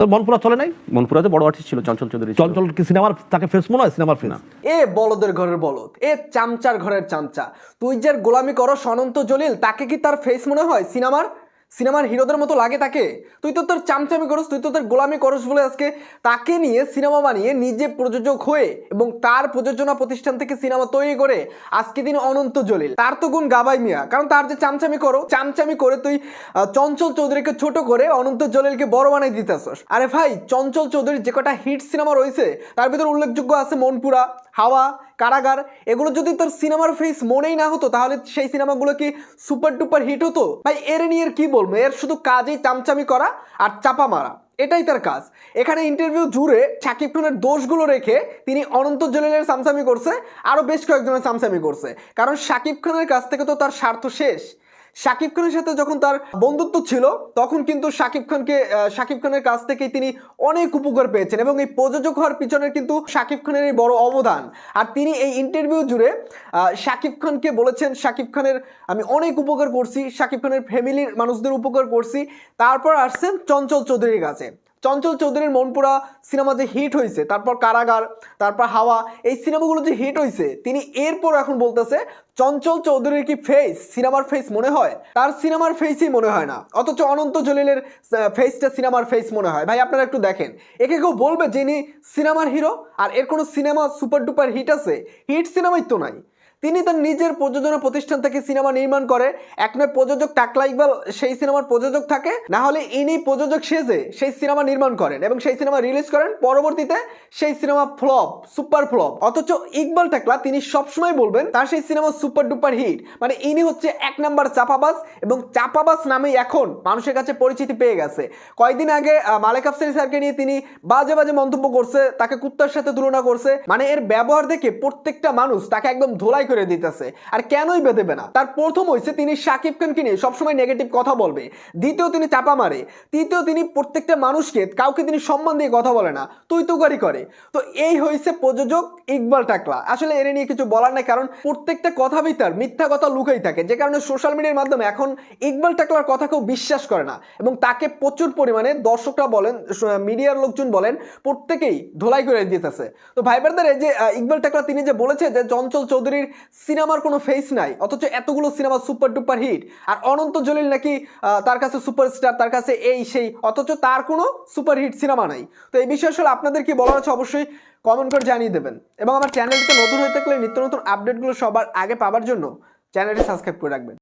তোর মনপুরা চলে নাই? মনপুরাতে বড় আর্টিস্ট ছিল চঞ্চল চৌধুরী চঞ্চল কি সিনেমার তাকে ফেস মনে হয় সিনেমার ফেস এ বলদের ঘরের বলদ এ চামচার ঘরের চামচা। তুই যার গোলামি করো সনন্ত জলিল তাকে কি তার ফেস মনে হয় সিনেমার সিনেমার হিরোদের মতো লাগে তাকে? তুই তো তোর চামচামি করস, তুই তো তোর গোলামি করস বলে আজকে তাকে নিয়ে সিনেমা বানিয়ে নিজে প্রযোজক হয়ে এবং তার প্রযোজনা প্রতিষ্ঠান থেকে সিনেমা তৈরি করে আজকে দিন অনন্ত জলিল। তার তো গুণ গাবাই মিয়া। কারণ তার যে চামচামি করো, চামচামি করে তুই চঞ্চল চৌধুরীকে ছোট করে অনন্ত জলিলকে বড় বানাই দিতেছস। আরে ভাই, চঞ্চল চৌধুরীর যে কটা হিট সিনেমা রয়েছে, তার ভিতর উল্লেখযোগ্য আছে মনপুরা, হাওয়া কারাগার, এগুলো যদি তোর সিনেমার ফেস মনেই না হতো, তাহলে সেই সিনেমাগুলো কি সুপার টুপার হিট হতো? ভাই, এর নিয়ে কি বলব? এর শুধু কাজেই চামচামি করা আর চাপা মারা, এটাই তার কাজ। এখানে ইন্টারভিউ জুড়ে শাকিব খানের দোষগুলো রেখে তিনি অনন্ত জলিলের চামচামি করছে আরও বেশ কয়েকজনের চামচামি করছে। কারণ শাকিব খানের কাছ থেকে তো তার স্বার্থ শেষ। শাকিব খানের সাথে যখন তার বন্ধুত্ব ছিল, তখন কিন্তু শাকিব খানকে শাকিব খানের কাছ থেকেই তিনি অনেক উপকার পেয়েছেন এবং এই প্রযোজক হওয়ার পিছনে কিন্তু শাকিব খানের এই বড় অবদান। আর তিনি এই ইন্টারভিউ জুড়ে শাকিব খানকে বলেছেন, শাকিব খানের, আমি অনেক উপকার করছি, শাকিব খানের ফ্যামিলির মানুষদের উপকার করছি। তারপর আসছেন চঞ্চল চৌধুরীর কাছে। চঞ্চল চৌধুরীর মনপুরা সিনেমা যে হিট হয়েছে, তারপর কারাগার, তারপর হাওয়া, এই সিনেমাগুলো যে হিট হয়েছে, তিনি এরপর এখন বলতেছে, চঞ্চল চৌধুরীর কি ফেস সিনেমার ফেস মনে হয়? তার সিনেমার ফেসই মনে হয় না। অথচ অনন্ত জলিলের ফেসটা সিনেমার ফেস মনে হয়। ভাই, আপনারা একটু দেখেন। একে কেউ বলবে যিনি সিনেমার হিরো আর এর কোনো সিনেমা সুপার ডুপার হিট আছে? হিট সিনেমাই তো নাই। তিনি তার নিজের প্রযোজনা প্রতিষ্ঠান থেকে সিনেমা নির্মাণ করে। এক নয়, প্রযোজক টাকলা ইকবাল সেই সিনেমার প্রযোজক থাকে। না হলে ইনি প্রযোজক সেজে সেই সিনেমা নির্মাণ করেন এবং সেই সিনেমা রিলিজ করেন। পরবর্তীতে সেই সিনেমা ফ্লপ, সুপার ফ্লপ। অথচ ইকবাল টাকলা, তিনি সবসময় বলবেন, তার সেই সিনেমা সুপার ডুপার হিট। মানে ইনি হচ্ছে এক নাম্বার চাপাবাস এবং চাপাবাস নামেই এখন মানুষের কাছে পরিচিতি পেয়ে গেছে। কয়েকদিন আগে মালেক আফসারি স্যারকে নিয়ে তিনি বাজে বাজে মন্তব্য করছে, তাকে কুত্তার সাথে তুলনা করছে। মানে এর ব্যবহার দেখে প্রত্যেকটা মানুষ তাকে একদম ধোলাই করে দিতেছে। আর কেনই বেঁধেবে না? তার প্রথম হয়েছে তিনি শাকিব খানকে নিয়ে সবসময় নেগেটিভ কথা বলবে। দ্বিতীয় তিনি চাপা মারে। তৃতীয় তিনি প্রত্যেকটা মানুষকে কাউকে তিনি সম্মান দিয়ে কথা বলে না। তুই তুকারি করে। তো এই হয়েছে প্রযোজক ইকবাল টাকলা। আসলে এর নিয়ে কিছু বলার নাই, কারণ প্রত্যেকটা কথা ভিতর মিথ্যা কথা লুকাই থাকে। যে কারণে সোশ্যাল মিডিয়ার মাধ্যমে এখন ইকবাল টাকলার কথা কেউ বিশ্বাস করে না। এবং তাকে প্রচুর পরিমাণে দর্শকরা বলেন মিডিয়ার লোকজন বলেন, প্রত্যেকেই ধোলাই করে দিতেছে। তো ভাইবারদের এই যে ইকবাল টাকলা তিনি যে বলেছে যে, চঞ্চল চৌধুরীর সিনেমার কোনো ফেস নাই, অথচ এতগুলো সিনেমা সুপার ডুপার হিট আর অনন্ত জলিল নাকি তার কাছে সুপারস্টার তার কাছে এই সেই, অথচ তার কোনো সুপার হিট সিনেমা নাই। তো এই বিষয়ে আসলে আপনাদের কি বলার আছে অবশ্যই কমেন্ট করে জানিয়ে দেবেন। এবং আমার চ্যানেলটিতে নতুন হয়ে থাকলে নিত্য নতুন আপডেটগুলো সবার আগে পাওয়ার জন্য চ্যানেলটি সাবস্ক্রাইব করে রাখবেন।